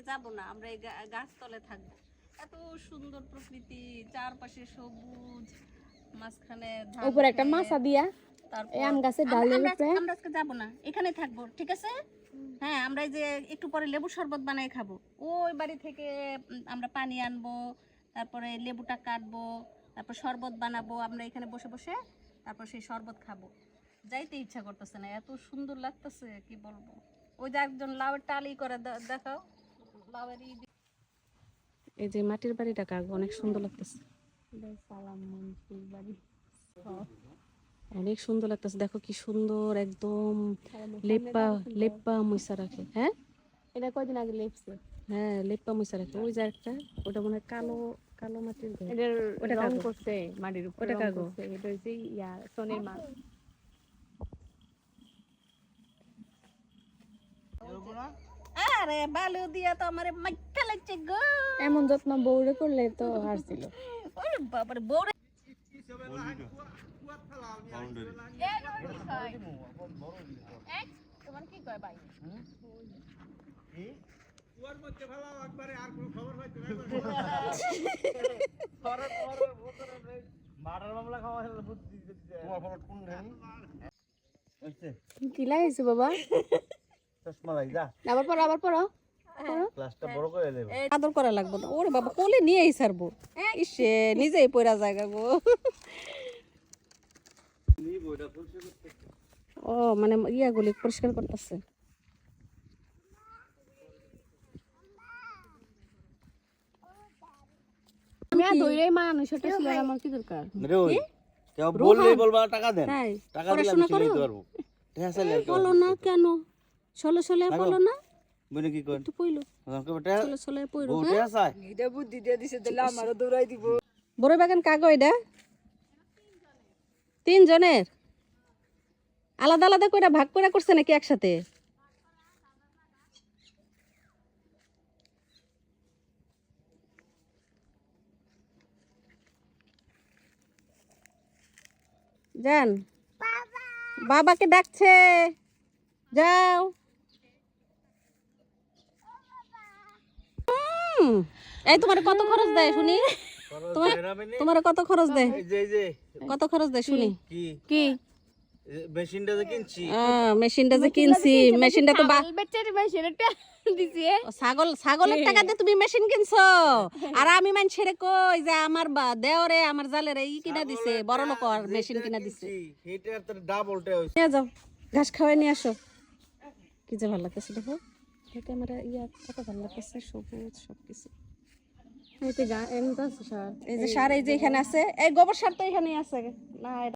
আজকে যাব না আমরা এই গাছতলে থাকব। এত সুন্দর প্রকৃতি চারপাশে সবুজ মাঝখানে উপরে একটা মাছা দিয়া এই আম গাছের ডালের উপরে আমরা আজকে যাব না এখানে থাকব ঠিক আছে? হ্যাঁ আমরা যে একটু পরে লেবু শরবত বানাই খাব। ওই বাড়ি থেকে আমরা পানি আনব তারপরে লেবুটা কাটবো তারপর শরবত বানাবো আমরা এখানে বসে বসে তারপর সেই শরবত খাব। যাইতে ইচ্ছা করতেছে না এত সুন্দর লাগতেছে কি বলব? ওই যে একজন লাউয়ের টালি করে দেখাও। এই যে মাটির বাড়িটা কাকু অনেক সুন্দর লাগতেছে। অনেক সুন্দর লাগতেছে। দেখো কি সুন্দর একদম লেপ্পা লেপ্পা মুইসা রাখে হ্যাঁ? এটা কয়দিন আগে লেপছে? হ্যাঁ লেপ্পা মুইসা রাখে। ওই যে একটা ওটা মনে হয় কালো কালো মাটির। এটার ওটা রং করছে মাটির উপর ওটা। করছে। এটা হচ্ছে ইয়া সোনের মাছ আরে বালু দিয়া তো আমারে মাইকা লাগছে গো। এমন যত্ন বউরে করলে তো হারছিল। ওরে বাবারে বউরে কি লাগাইছে বাবা। চশমা লাই যা। আবার পড়ো আবার পড়ো। ক্লাসটা বড় করে দেবে। আদর করা লাগবে না। ওরে বাবা কোলে নিয়ে এই সারবো ইসে নিজেই পয়রা জায়গা গো ও মানে ইয়াগুলি পরিষ্কার করতেছে। বললেই বলবা টাকা দেন। টাকা দিলে আমি দিতে পারব। বলো না কেন? সলে সলে বলো না? বলে কি পইলো আমাকে বেটা সলে সলে পইরো বউটে আসায় বড় বাগান কাগো এটা? তিনজনের? আলাদা আলাদা করে ভাগ করে করছে নাকি একসাথে? যান বাবাকে ডাকছে। যাও। হুম, এই তোমার কত খরচ দেয় শুনি? তোমার তোমার কত খরচ দেয়? কত খরচ দেয় শুনি? কি? কি? মেশিনটা যে কিনছি। আহ, মেশিনটা যে কিনছি মেশিনটা তো বা- বেচারি ভাই সেটা দিছি ও, ছাগল ছাগলের টাকা দিয়ে তুমি মেশিন কিনছো? আর আমি মান ছেড়ে কই যে আমার বা- দেওরে আমার জালের ই কিনা দিছে বড় লোক আর মেশিন কিনা দিছে। এটা তো নিয়ে যাও ঘাস খাওয়াই নিয়ে আসো। কি যে ভালো লাগতেছে দেখো। ক্যামেরা ইয়া কত ভালো লাগতেছে? সবুজ সবকিছু। এই যে সার। এই যে এখানে আছে। এই গোবর সার তো এখানেই আছে। না